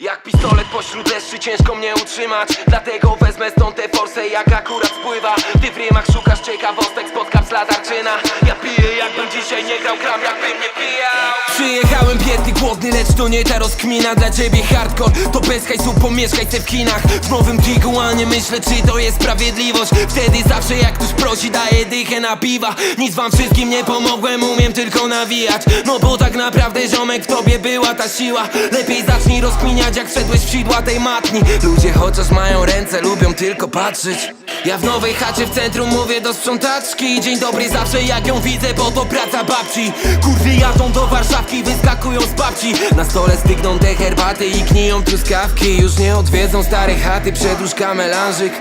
Jak pistolet pośród deszczy ciężko mnie utrzymać. Dlatego wezmę stąd tę forsę jak akurat spływa. Ty w rymach szukasz ciekawostek, spotkam z latarczyna Ja piję jakbym dzisiaj nie grał gram, jakbym nie pijał. Przyjechałem biedny, głodny, lecz to nie ta rozkmina. Dla ciebie hardcore, to bez hajsu pomieszkaj se w kinach. W nowym Tiguanie myślę czy to jest sprawiedliwość. Wtedy zawsze jak ktoś prosi daję dychę na piwa. Nic wam wszystkim nie pomogłem, umiem tylko nawijać. No bo tak naprawdę ziomek w tobie była ta siła. Lepiej zacznij rozkminiać jak wszedłeś w sidła tej matni. Ludzie chociaż mają ręce, lubią tylko patrzeć. Ja w nowej chacie w centrum mówię do sprzątaczki. Dzień dobry zawsze jak ją widzę, bo to praca babci. Kurwy jadą do Warszawki, wyskakują z babci. Na stole stygną te herbaty i kniją truskawki. Już nie odwiedzą stare chaty, przedłużka melanżyk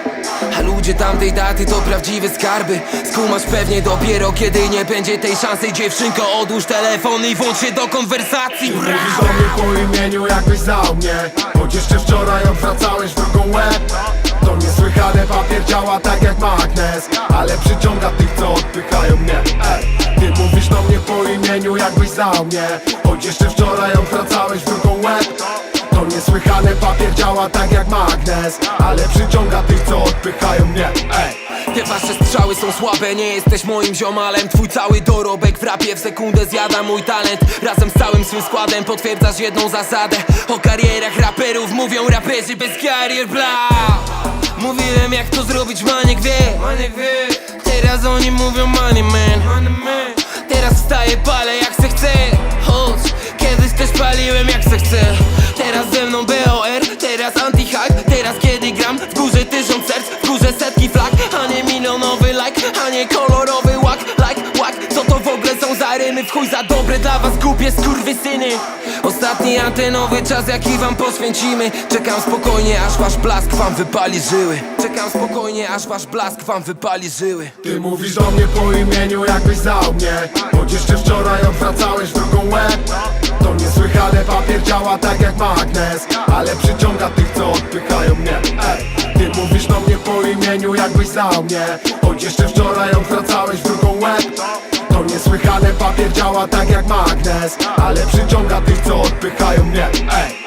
A ludzie tamtej daty to prawdziwe skarby. Skumasz pewnie dopiero kiedy nie będzie tej szansy. Dziewczynko odłóż telefon i włącz się do konwersacji. Mówisz do mnie po imieniu jakbyś znał mnie. Choć jeszcze wczoraj odwracałeś drugą łeb. To niesłychane papier działa tak jak magnes. Ale przyciąga tych co odpychają mnie. Ty mówisz do mnie po imieniu jakbyś znał mnie. Choć jeszcze wczoraj odwracałeś drugą łeb to niesłychane papier działa tak jak magnes Ale przyciąga tych co odpychają mnie. Ej. Te wasze strzały są słabe, nie jesteś moim ziomalem. Twój cały dorobek w rapie w sekundę zjada mój talent. Razem z całym swym składem potwierdzasz jedną zasadę. O karierach raperów mówią raperzy bez karier, bla. Mówiłem jak to zrobić, Maniek wie. Maniek wie. Teraz oni mówią money man Teraz wstaję, palę jak se chcę Chodź, kiedyś też paliłem jak se chcę Teraz ze mną BOR, teraz anti-hack Teraz kiedy gram, w górze tysiąc serc W górze setki flag, a nie milionowy like A nie kolorowy łak, like, łak. Co to w ogóle są za rymy? W chuj za dobre dla was głupie skurwysyny. Ostatni antenowy czas jaki wam poświęcimy. Czekam spokojnie aż wasz blask wam wypali żyły. Czekam spokojnie aż wasz blask wam wypali żyły. Ty mówisz do mnie po imieniu jakbyś znał mnie. Choć jeszcze wczoraj odwracałeś drugą łeb niesłychane papier działa tak jak magnes Ale przyciąga tych co odpychają mnie Ej. Ty mówisz do mnie po imieniu jakbyś znał mnie Choć jeszcze wczoraj odwracałeś drugą łeb to niesłychane papier działa tak jak magnes Ale przyciąga tych co odpychają mnie Ej.